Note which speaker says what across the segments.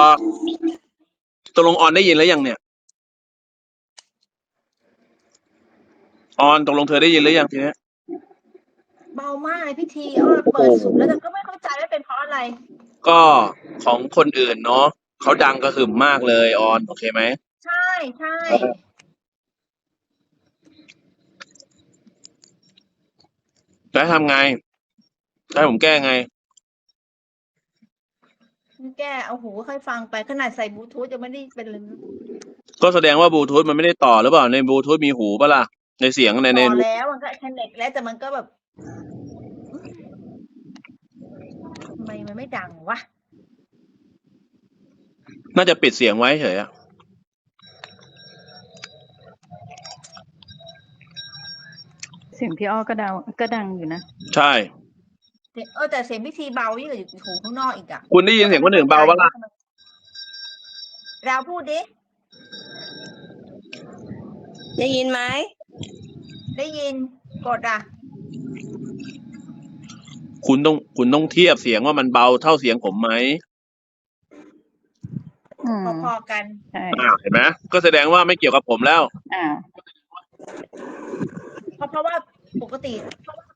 Speaker 1: อะตกลงออนได้ยินแล้วยังเนี่ย ออนตกลงเธอได้ยินหรือยังทีเนี้ย
Speaker 2: เบามากเลยพี่ทีอ้อเปิดสุดแล้วแต่ก็ไม่เข้าใจว่าเป็นเพราะอะไร
Speaker 1: ก็ของคนอื่นเนาะเขาดังกระหึ่มมากเลยออนโอเคไหม
Speaker 2: ใช่ใช่
Speaker 1: แล้วทำไงแล้วให้ผมแก้ไง
Speaker 2: แกเอาหูค่อยฟังไปขนาดใส่บลูทูธยังไม่ได้เป็นเลย
Speaker 1: ก็แสดงว่าบลูทูธมันไม่ได้ต่อหรือเปล่าในบลูทูธมีหูปะล่ะในเสียงในใน
Speaker 2: ต่อแล้วมันก็คอนเนคแล้วแต่มันก็แบบทำไมมันไม่ดังวะ
Speaker 1: น่าจะปิดเสียงไว้เฉยอะ
Speaker 3: เสียงพี่อ้อก็ดังก็ดังอยู่นะ
Speaker 1: ใช่
Speaker 2: เสียงเออแต่เสียงพี่ทีเบายิ่งกว่าอยู่หูข้างนอกอีกอะ
Speaker 1: คุณได้ยินเสียงคนอื่นเบาปะล่ะ
Speaker 2: เราพูดดิ
Speaker 4: ได้ยินไหม
Speaker 2: ได้ยิน กดอะ
Speaker 1: คุณต้องคุณต้องเทียบเสียงว่ามันเบาเท่าเสียงผมไหม
Speaker 3: อืม
Speaker 2: พอๆกัน
Speaker 3: ใช่
Speaker 1: อ่าเห็นไหมก็แสดงว่าไม่เกี่ยวกับผมแล้ว
Speaker 3: อ่า
Speaker 2: เพราะเพราะว่า ปกติ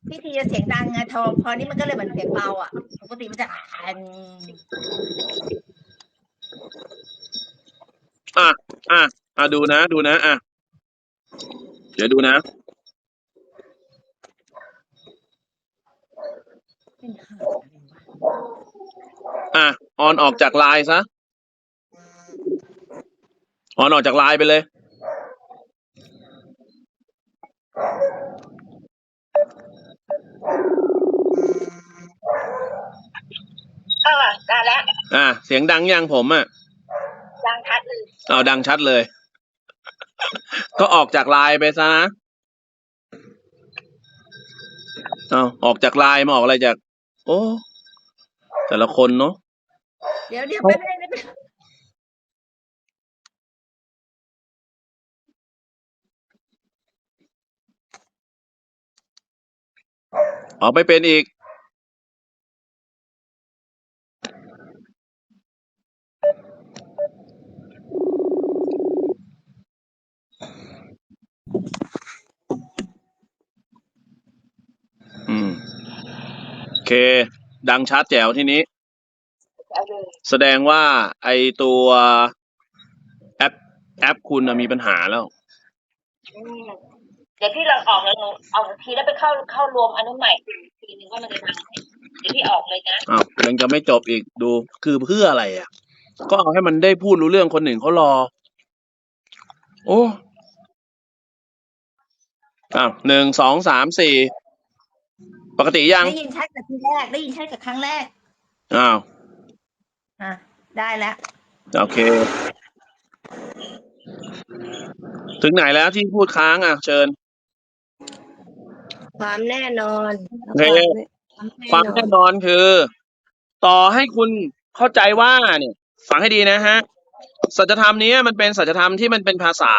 Speaker 2: พี่ทีจะเสียงดังไงทอพอนี่มันก็เลยเหมือนเสียงเบาอะ ปกติมันจะอัน
Speaker 1: อะอะอะดูนะ ดูนะ อะ เดี๋ยวดูนะ
Speaker 2: เป็นห่าอะไรวะ
Speaker 1: อะ ออนออกจากไลน์ซะ ออนออกจากไลน์ไปเลย
Speaker 2: เออได้แล้ว
Speaker 1: อะเสียงดังยังผมอะ
Speaker 2: ดังชัดเลย
Speaker 1: เอาดังชัดเลย ก็ออกจากไลน์ไปซะนะเอาออกจากไลน์มาออกอะไรจาก โอ้ แต่ละคนเนาะ
Speaker 2: เดี๋ยวเดี๋ยวแป๊บนึงนะ
Speaker 1: ออกไปเป็นอีก อืม โอเค ดังชัดแจ๋วทีนี้ แสดงว่าไอตัวแอป แอปคุณน่ะมีปัญหาแล้ว
Speaker 2: เดี๋ยวพี่ลองออกแล้วหนูออกทีแล้วไปเข้าเข้ารวมอนุใหม่ทีนึงว่ามันจะทำไหมเดี๋ยวพี่ออกเลยนะ
Speaker 1: อ้าวยังจะไม่จบอีกดูคือเพื่ออะไรอะ ก็เอาให้มันได้พูดรู้เรื่องคนหนึ่งเขารอ โอ้อ้าวหนึ่งสองสามสี่ปกติยัง
Speaker 2: ได้ยินชัดกับทีแรกได้ยินชัดกับครั้งแรก
Speaker 1: อ้าว
Speaker 2: อะได้แล้ว
Speaker 1: โอเค ถึงไหนแล้วที่พูดค้างอะเชิญ
Speaker 4: ความแน่นอน
Speaker 1: โอเคความแน่นอนคือ ต่อให้คุณเข้าใจว่าเนี่ยฟังให้ดีนะฮะสัจธรรมนี้มันเป็นสัจธรรมที่มันเป็นภาษา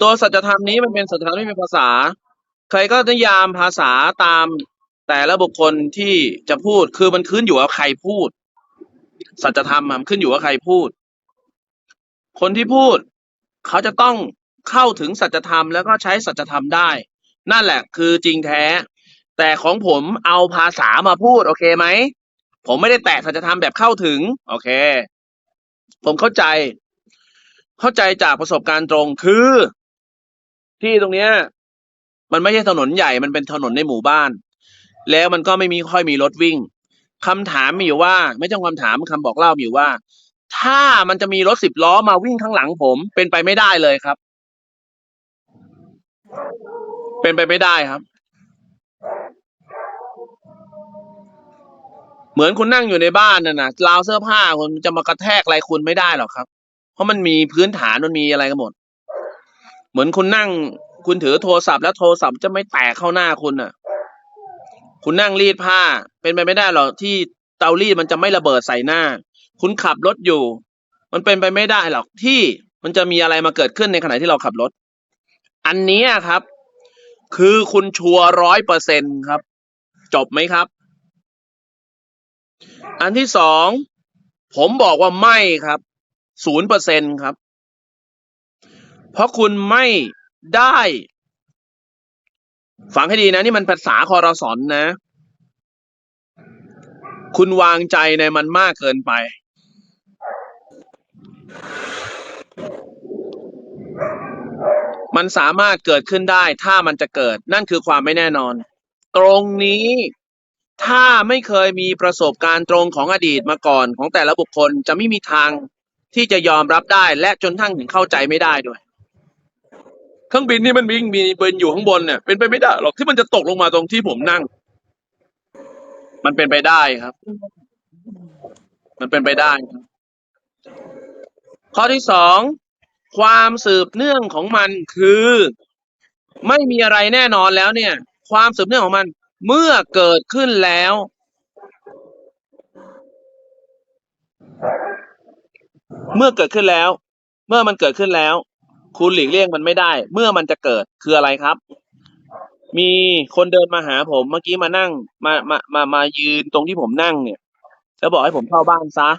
Speaker 1: ตัวสัจธรรมนี้มันเป็นสัจธรรมที่เป็นภาษา ใครก็นิยามภาษาตามแต่ละบุคคลที่จะพูดคือมันขึ้นอยู่กับใครพูด สัจธรรมอะมันขึ้นอยู่กับใครพูด คนที่พูด เขาจะต้องเข้าถึงสัจธรรมแล้วก็ใช้สัจธรรมได้ นั่นแหละคือจริงแท้ แต่ของผมเอาภาษามาพูด โอเคไหม ผมไม่ได้แตะสัจธรรมแบบเข้าถึง โอเค ผมเข้าใจ เข้าใจจากประสบการณ์ตรงคือ ที่ตรงเนี้ย มันไม่ใช่ถนนใหญ่มันเป็นถนนในหมู่บ้าน แล้วมันก็ไม่มีค่อยมีรถวิ่งคำถามมีอยู่ว่า ไม่ใช่คำถามคำบอกเล่ามีอยู่ว่า ถ้ามันจะมีรถสิบล้อมาวิ่งข้างหลังผมเป็นไปไม่ได้เลยครับ เป็นไปไม่ได้ครับ เหมือนคุณนั่งอยู่ในบ้านน่ะนะราวเสื้อผ้าคุณจะมากระแทกอะไรคุณไม่ได้หรอกครับ เพราะมันมีพื้นฐานมันมีอะไรกันหมด เหมือนคุณนั่ง คุณถือโทรศัพท์แล้วโทรศัพท์จะไม่แตกเข้าหน้าคุณน่ะ คุณนั่งรีดผ้า เป็นไปไม่ได้หรอกที่เตารีดมันจะไม่ระเบิดใส่หน้า คุณขับรถอยู่ มันเป็นไปไม่ได้หรอกที่มันจะมีอะไรมาเกิดขึ้นในขณะที่เราขับรถ อันนี้ครับ คือคุณชัวร้อยเปอร์เซ็นครับ จบไหมครับ อันที่สอง ผมบอกว่าไม่ครับศูนย์เปอร์เซ็นครับ เพราะคุณไม่ได้ ฟังให้ดีนะ นี่มันภาษาคอรสอนนะ คุณวางใจในมันมากเกินไป มันสามารถเกิดขึ้นได้ ถ้ามันจะเกิด นั่นคือความไม่แน่นอน ตรงนี้ถ้าไม่เคยมีประสบการณ์ตรงของอดีตมาก่อนของแต่ละบุคคลจะไม่มีทางที่จะยอมรับได้ และจนทั้งถึงเข้าใจไม่ได้ด้วย เครื่องบินนี่มันมีมีเบินอยู่ข้างบนเนี่ยเป็นไปไม่ได้หรอกที่มันจะตกลงมาตรงที่ผมนั่ง มันเป็นไปได้ครับ มันเป็นไปได้ครับข้อที่สอง ความสืบเนื่องของมันคือ ไม่มีอะไรแน่นอนแล้วเนี่ย ความสืบเนื่องของมัน เมื่อเกิดขึ้นแล้ว เมื่อเกิดขึ้นแล้ว เมื่อมันเกิดขึ้นแล้ว คุณหลีกเลี่ยงมันไม่ได้ เมื่อมันจะเกิดคืออะไรครับ มีคนเดินมาหาผมเมื่อกี้มานั่งมามามามายืนตรงที่ผมนั่งเนี่ย แล้วบอกให้ผมเข้าบ้านซะ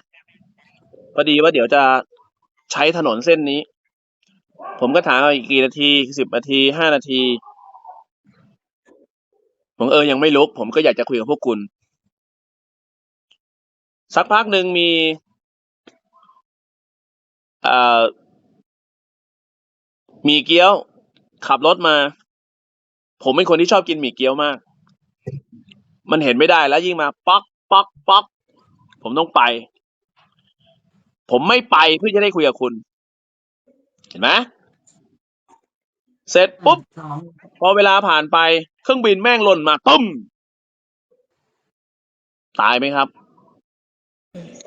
Speaker 1: พอดีว่าเดี๋ยวจะใช้ถนนเส้นนี้ ผมก็ถามว่าอีกกี่นาทีสิบนาทีห้านาที ผมเออยังไม่ลุก ผมก็อยากจะคุยกับพวกคุณ สักพักหนึ่งมีอ่อหมีเกี๊ยว ขับรถมา ผมเป็นคนที่ชอบกินหมี่เกี๊ยวมาก มันเห็นไม่ได้แล้วยิ่งมา ป๊อกป๊อกป๊อกผมต้องไป ผมไม่ไปเพื่อจะได้คุยกับคุณ เห็นไหมเสร็จปุ๊บพอเวลาผ่านไปเครื่องบินแม่งหล่นมาตุ้มตายไหมครับ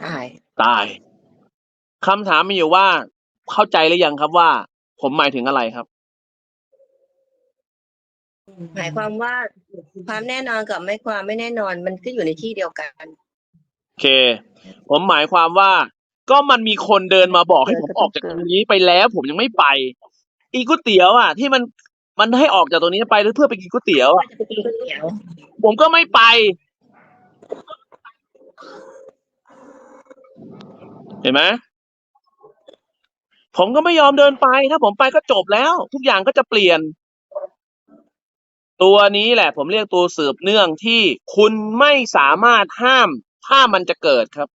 Speaker 4: ตาย
Speaker 1: ตายคำถามมีอยู่ว่า เข้าใจหรือยังครับว่า ผมหมายถึงอะไรครับ
Speaker 4: หมายความว่าความแน่นอนกับไม่ความไม่แน่นอนมันก็อยู่ในที่เดียวกัน
Speaker 1: โอเค ผมหมายความว่า ก็มันมีคนเดินมาบอกให้ผมออกจากตรงนี้ไปแล้วผมยังไม่ไป อีก๋วยเตี๋ยวอะ ที่มันมันให้ออกจากตรงนี้ไปเพื่อไปกินก๋วยเตี๋ยวอะ
Speaker 4: จะไปกินก๋วยเตี๋ยว
Speaker 1: ผมก็ไม่ไป เห็นไหมผมก็ไม่ยอมเดินไป ถ้าผมไปก็จบแล้ว ทุกอย่างก็จะเปลี่ยน ตัวนี้แหละ ผมเรียกตัวสืบเนื่องที่คุณไม่สามารถห้าม ถ้ามันจะเกิดครับ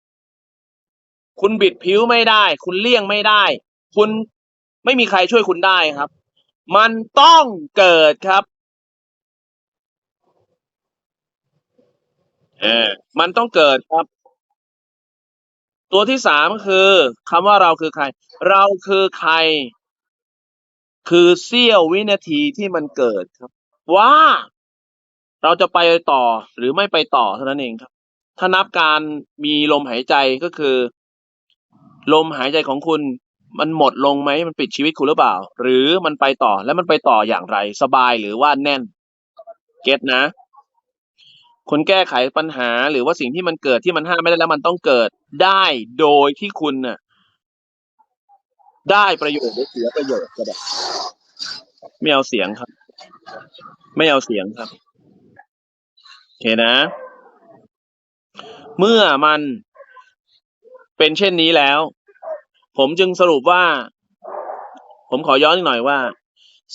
Speaker 1: คุณบิดผิวไม่ได้ คุณเลี่ยงไม่ได้ คุณไม่มีใครช่วยคุณได้ครับ มันต้องเกิดครับเออมันต้องเกิดครับ ตัวที่สามคือคำว่าเราคือใคร เราคือใคร คือเสี้ยววินาทีที่มันเกิดครับ ว่าเราจะไปต่อหรือไม่ไปต่อเท่านั้นเองครับ ถ้านับการมีลมหายใจก็คือ ลมหายใจของคุณมันหมดลงไหมมันปิดชีวิตคุณหรือเปล่า หรือมันไปต่อแล้วมันไปต่ออย่างไร สบายหรือว่าแน่น เก็ตนะ คุณแก้ไขปัญหาหรือว่าสิ่งที่มันเกิดที่มันห้ามไม่ได้แล้วมันต้องเกิดได้โดยที่คุณน่ะ ได้ประโยชน์หรือเสียประโยชน์ก็ได้ไม่เอาเสียงครับ ไม่เอาเสียงครับโอเคนะ เมื่อมันเป็นเช่นนี้แล้ว ผมจึงสรุปว่า ผมขอย้อนอีกหน่อยว่า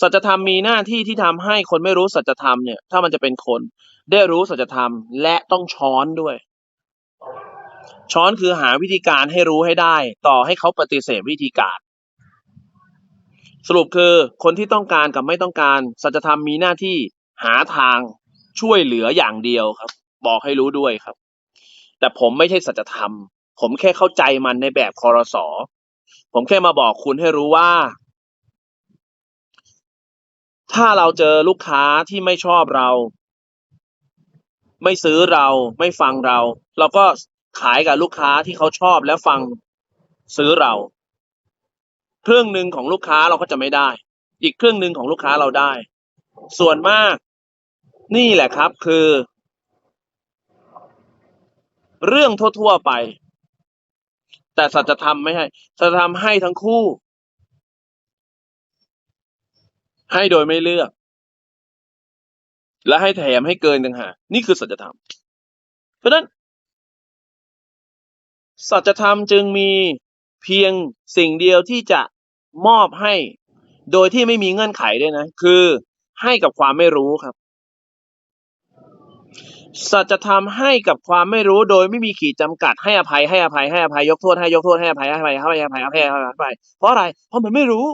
Speaker 1: สัจธรรมมีหน้าที่ที่ทำให้คนไม่รู้สัจธรรมเนี่ย ถ้ามันจะเป็นคน ได้รู้สัจธรรม และต้องช้อนด้วย ช้อนคือหาวิธีการให้รู้ให้ได้ ต่อให้เขาปฏิเสธวิธีการ สรุปคือคนที่ต้องการกับไม่ต้องการ สัจธรรมมีหน้าที่หาทางช่วยเหลืออย่างเดียวครับ บอกให้รู้ด้วยครับ แต่ผมไม่ใช่สัจธรรม ผมแค่เข้าใจมันในแบบคอรสอ ผมแค่มาบอกคุณให้รู้ว่า ถ้าเราเจอลูกค้าที่ไม่ชอบเรา ไม่ซื้อเราไม่ฟังเรา เราก็ขายกับลูกค้าที่เขาชอบและฟังซื้อเราครึ่งหนึ่งของลูกค้าเราก็จะไม่ได้ อีกครึ่งหนึ่งของลูกค้าเราได้ ส่วนมาก นี่แหละครับคือ เรื่องทั่วๆไป แต่สัจธรรมไม่ให้สัจธรรมให้ทั้งคู่ ให้โดยไม่เลือก และให้แถมให้เกินต่างหากนี่คือสัจธรรม เพราะฉะนั้น สัจธรรมจึงมีเพียงสิ่งเดียวที่จะมอบให้ โดยที่ไม่มีเงื่อนไขด้วยนะ คือให้กับความไม่รู้ครับ สัจธรรมให้กับความไม่รู้โดยไม่มีขีดจำกัดให้อภัยให้อภัยให้อภัยยกโทษให้ยกโทษให้อภัยให้อภัยให้อภัยให้อภัยให้อภัยให้อภัยเพราะอะไรเพราะมันไม่รู้